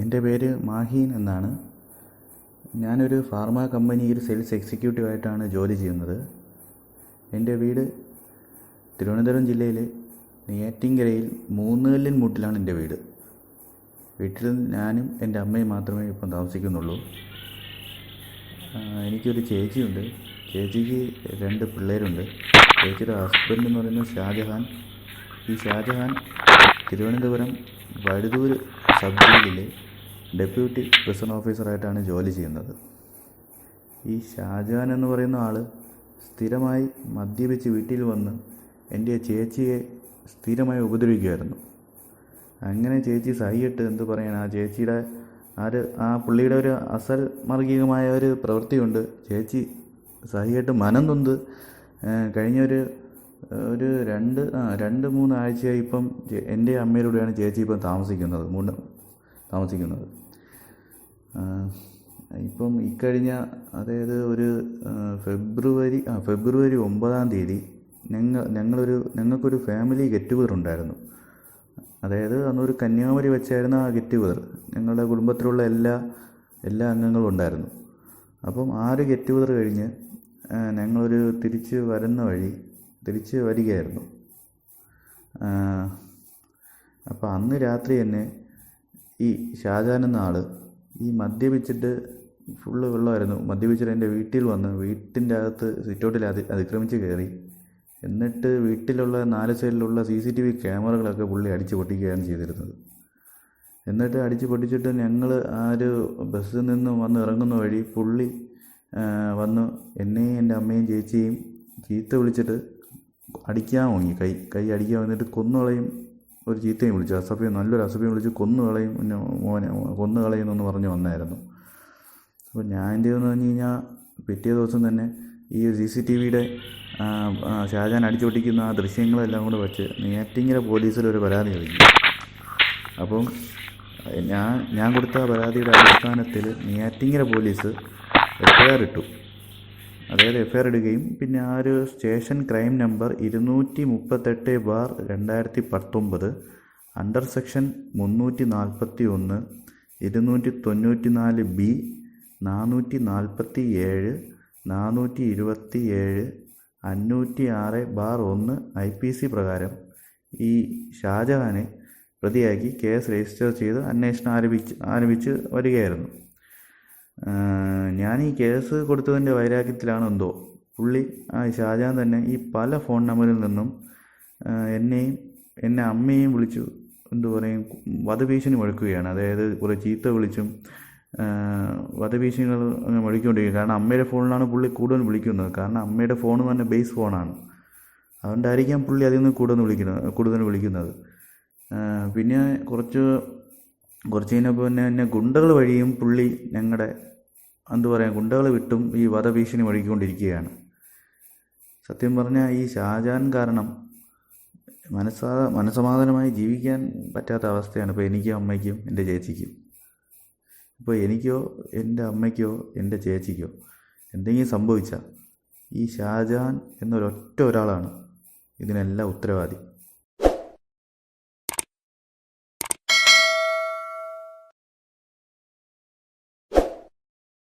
എന്റെ പേര് മാഹീൻ എന്നാണ്. ഞാനൊരു ഫാർമ കമ്പനിയിൽ സെയിൽസ് എക്സിക്യൂട്ടീവായിട്ടാണ് ജോലി ചെയ്യുന്നത്. എന്റെ വീട് തിരുവനന്തപുരം ജില്ലയിൽ നെയ്യാറ്റിൻകരയിൽ മൂന്നുകല്ലിൻ മുട്ടിലാണ് എന്റെ വീട്. വീട്ടിൽ ഞാനും എന്റെ അമ്മയും മാത്രമേ ഇപ്പം താമസിക്കുന്നുള്ളൂ. എനിക്കൊരു ചേച്ചിയുണ്ട്. ചേച്ചിക്ക് രണ്ട് പിള്ളേരുണ്ട്. ചേച്ചിയുടെ ഹസ്ബൻഡ് എന്ന് പറയുന്നത് ഷാജഹാൻ. ഈ ഷാജഹാൻ തിരുവനന്തപുരം വഴുതൂർ സബ് ജയിലിലെ ഡെപ്യൂട്ടി പ്രിസൺ ഓഫീസറായിട്ടാണ് ജോലി ചെയ്യുന്നത്. ഈ ഷാജാൻ എന്ന് പറയുന്ന ആൾ സ്ഥിരമായി മദ്യപിച്ച് വീട്ടിൽ വന്ന് എന്റെ ചേച്ചിയെ സ്ഥിരമായി ഉപദ്രവിക്കുമായിരുന്നു അങ്ങനെ ചേച്ചി സഹിയിട്ട് എന്ത് പറയാൻ ആ ചേച്ചിയുടെ ആ ഒരു ആ പുള്ളിയുടെ ഒരു അസൽ മാർഗികമായ ഒരു പ്രവൃത്തിയുണ്ട്. ചേച്ചി സഹിയായിട്ട് മനം തൊന്ത് കഴിഞ്ഞൊരു ഒരു രണ്ട് രണ്ട് മൂന്ന് ആഴ്ചയായി ഇപ്പം എന്റെ അമ്മയിലൂടെയാണ് ചേച്ചി ഇപ്പം താമസിക്കുന്നത്. മൂന്ന് താമസിക്കുന്നത്. ഇപ്പം ഇക്കഴിഞ്ഞ അതായത് ഒരു ഫെബ്രുവരി ആ ഫെബ്രുവരി ഒമ്പതാം തീയതി ഞങ്ങൾ ഞങ്ങളൊരു ഞങ്ങൾക്കൊരു ഫാമിലി ഗെറ്റ് ടുഗദർ ഉണ്ടായിരുന്നു. അതായത് അന്നൊരു കന്യാകുമാരി വെച്ചായിരുന്നു ആ ഗെറ്റ് ടുഗദർ. ഞങ്ങളുടെ കുടുംബത്തിലുള്ള എല്ലാ എല്ലാ അംഗങ്ങളും ഉണ്ടായിരുന്നു. അപ്പം ആ ഒരു ഗെറ്റ് ടുഗദർ കഴിഞ്ഞ് ഞങ്ങളൊരു തിരിച്ച് വരുന്ന വഴി തിരിച്ച് വരികയായിരുന്നു. അപ്പോൾ അന്ന് രാത്രി തന്നെ ഈ ഷാജഹാൻ ആൾ ഈ മദ്യപിച്ചിട്ട് ഫുള്ള് വെള്ളമായിരുന്നു. മദ്യപിച്ചിട്ട് എന്റെ വീട്ടിൽ വന്ന് വീട്ടിന്റെ അകത്ത് സിറ്റൗട്ടിൽ അതി അതിക്രമിച്ച് കയറി എന്നിട്ട് വീട്ടിലുള്ള നാല് സൈഡിലുള്ള സി സി ടി വി ക്യാമറകളൊക്കെ പുള്ളി അടിച്ച് പൊട്ടിക്കുകയാണ് ചെയ്തിരുന്നത്. എന്നിട്ട് അടിച്ച് പൊട്ടിച്ചിട്ട് ഞങ്ങൾ ആ ഒരു ബസ്സിൽ നിന്ന് വന്ന് ഇറങ്ങുന്ന വഴി പുള്ളി വന്ന് എന്നെയും എന്റെ അമ്മയും ചേച്ചിയും ചീത്ത വിളിച്ചിട്ട് അടിക്കാൻ വാങ്ങി കൈ കൈ അടിക്കാൻ വന്നിട്ട് കൊന്നുകളയും ഒരു ചീത്തയും വിളിച്ചു. അസഭ്യം നല്ലൊരു അസഭ്യം വിളിച്ച് കൊന്നു കളയും. പിന്നെ മോനെ കൊന്നു എന്ന് പറഞ്ഞ് വന്നായിരുന്നു. അപ്പോൾ ഞാൻ എന്ത് ചെയ്യുമെന്ന് പറഞ്ഞു കഴിഞ്ഞാൽ പിറ്റേ ദിവസം തന്നെ ഈ സി സി ടി വിയുടെ ഷാജാൻ അടിച്ചൊട്ടിക്കുന്ന ആ ദൃശ്യങ്ങളെല്ലാം കൂടെ വെച്ച് നേറ്റിങ്ങിലെ പോലീസിൽ ഒരു പരാതി നൽകി. അപ്പം ഞാൻ ഞാൻ കൊടുത്ത പരാതിയുടെ അടിസ്ഥാനത്തിൽ Neyyattinkara police F I R ഇട്ടു അതായത് എഫ്ഐആർ ഇടുകയും പിന്നെ ആ ഒരു സ്റ്റേഷൻ ക്രൈം നമ്പർ ഇരുന്നൂറ്റി മുപ്പത്തെട്ട് ബാർ രണ്ടായിരത്തി പത്തൊമ്പത് അണ്ടർ സെക്ഷൻ മുന്നൂറ്റി നാൽപ്പത്തി ഒന്ന് ഇരുന്നൂറ്റി തൊണ്ണൂറ്റി നാല് ബി നാനൂറ്റി നാൽപ്പത്തി ഏഴ് നാനൂറ്റി ഇരുപത്തി ഏഴ് അഞ്ഞൂറ്റി ആറ് ബാർ ഒന്ന് ഐ പി സി പ്രകാരം ഈ ഷാജഹാനെ പ്രതിയാക്കി കേസ് രജിസ്റ്റർ ചെയ്ത് അന്വേഷണം ആരംഭിച്ച് ആരംഭിച്ച് വരികയായിരുന്നു. ഞാൻ ഈ കേസ് കൊടുത്തതിന്റെ വൈരാഗ്യത്തിലാണോ എന്തോ. പുള്ളി ആ ഷാജാൻ തന്നെ ഈ പല ഫോൺ നമ്പറിൽ നിന്നും എന്നെയും എന്നെ അമ്മയെയും വിളിച്ചു എന്തു പറയും വധഭീഷണി മുഴക്കുകയാണ്. അതായത് കുറേ ചീത്ത വിളിച്ചും വധഭീഷണികൾ അങ്ങനെ മുഴക്കിക്കൊണ്ടിരിക്കും കാരണം അമ്മയുടെ ഫോണിലാണ് പുള്ളി കൂടുതൽ വിളിക്കുന്നത്. കാരണം അമ്മയുടെ ഫോൺ തന്നെ ബേസ് ഫോണാണ്. അതുകൊണ്ടായിരിക്കാം പുള്ളി അതിൽ നിന്ന് കൂടുതൽ വിളിക്കുന്നത് കൂടുതൽ വിളിക്കുന്നത്. പിന്നെ കുറച്ച് കുറച്ച് കഴിഞ്ഞപ്പോൾ പിന്നെ എന്നെ ഗുണ്ടകൾ വഴിയും പുള്ളി ഞങ്ങളുടെ എന്തു പറയാം ഗുണ്ടകൾ വിട്ടും ഈ വധഭീഷണി മുഴക്കിക്കൊണ്ടിരിക്കുകയാണ് സത്യം പറഞ്ഞാൽ ഈ ഷാജാൻ കാരണം മനസ്സാ മനസമാധാനമായി ജീവിക്കാൻ പറ്റാത്ത അവസ്ഥയാണ് ഇപ്പോൾ എനിക്കും അമ്മയ്ക്കും എന്റെ ചേച്ചിക്കും. ഇപ്പോൾ എനിക്കോ എന്റെ അമ്മയ്ക്കോ എന്റെ ചേച്ചിക്കോ എന്തെങ്കിലും സംഭവിച്ചാൽ ഈ ഷാജാൻ എന്നൊരൊറ്റ ഒരാളാണ് ഇതിനെല്ലാം ഉത്തരവാദി.